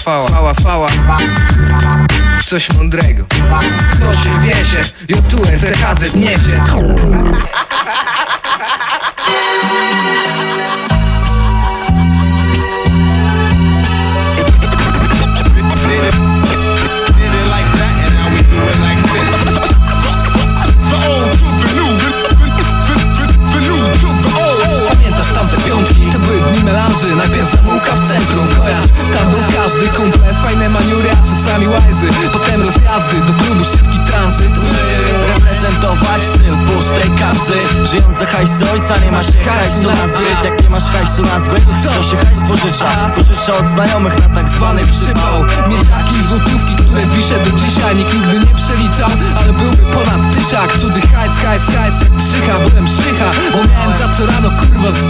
fała, fała, fała. Coś mądrego. Kto się wiesie, jutuen CHZ niesie to to. Pamiętasz tamte piątki, to były dni melanży. Najpierw zamułka w centrum, Tam był każdy kumple, fajne maniury, a czasami łajzy. Potem rozjazdy, do klubu szybki tranzyt. Reprezentować styl pustej kapsy. Żyjąc za hajs ojca, nie masz hajsu na zbyt. Jak nie masz hajsu na zbyt, to się hajs pożycza. Pożycza od znajomych na tak zwany przypał, miedziaki i złotówki, które wiszę do dzisiaj Nikt nigdy nie przeliczał, ale byłby ponad tysiak. Cudzy hajs, hajs, hajs, jak trzycha. Byłem szycha, bo miałem za co rano kurwa lecą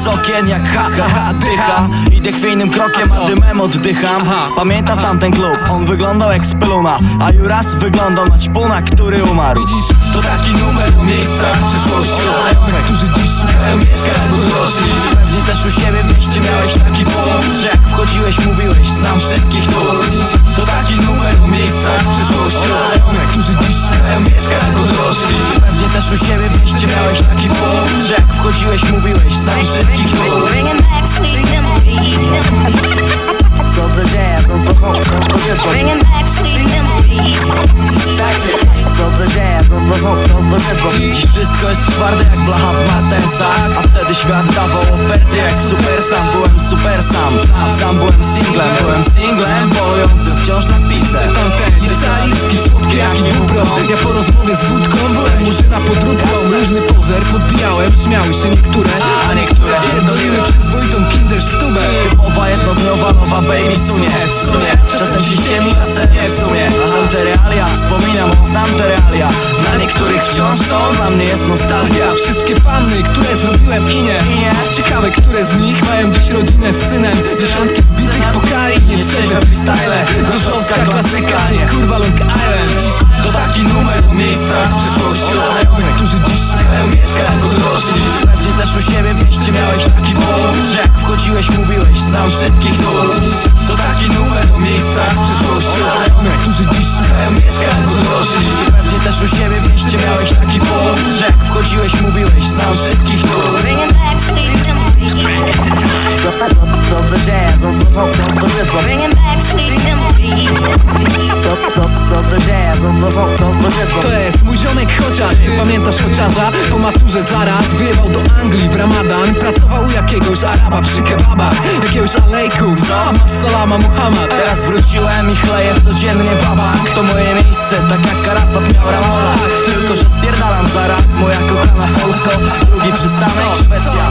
z okien jak ha ha ha dycha. Idę chwiejnym krokiem, a dymem oddycham. Pamiętam tamten klub, on wyglądał jak speluna A Juras wyglądał na ćpuna, który umarł. Widzisz, to taki numer o miejscach z przeszłości Znajomych, którzy dziś szukają mieszkań bo dorośli Pewnie też u siebie w mieście miałeś taki punkt Że jak wchodziłeś mówiłeś, znam wszystkich tu. Widzisz, to taki numer o miejscach z przeszłości Znajomych, którzy dziś szukają mieszkań bo dorośli Też u siebie w mieście miałeś taki punkt Że jak wchodziłeś mówiłeś, znam wszystkich the rhythm. Dziś wszystko jest twarde jak blacha w martensach A wtedy świat dawał oferty jak super sam. Byłem super sam, sam byłem singlem Byłem singlem, polującym wciąż na pizdę Jak i bubro Ja po rozmowie z wódką byłem murzyna podróbką Luźny pozer podbijałem, śmiały się niektóre. A niektóre. Pierdoliły przyzwoitą kinderstubę Typowa jednodniowa nowa baby sunie Sunie, czasem się ściemni, czasem nie w sumie. Znam te realia, wspominam, znam te realia wciąż są, dla mnie jest nostalgia. Wszystkie panny, które zrobiłem i nie. Ciekawe, które z nich mają dziś rodzinę z synem. Dziesiątki zbitych pokali, nie trzeźwe freestyle. Gorzowska klasyka, nie kurwa Long Island. Dziś to taki numer o miejscach z przeszłości Znajomych, którzy dziś szukają mieszkań bo dorośli. Pewnie też u siebie w mieście miałeś taki punkt Że jak wchodziłeś mówiłeś, znam wszystkich tu dziś szukają mieszkań bo dorośli Pewnie też u siebie w mieście miałeś taki punkt Że jak wchodziłeś mówiłeś, znam wszystkich maturze zaraz wyjechał do Anglii w Ramadan. Pracował u jakiegoś Araba przy kebabach Jakiegoś alejkum, salama Muhammad. Teraz wróciłem i chleję codziennie wabank To moje miejsce, tak jak Karafat miał Ramola Tylko, że spierdalam zaraz, moja kochana Polsko. Drugi przystanek, Szwecja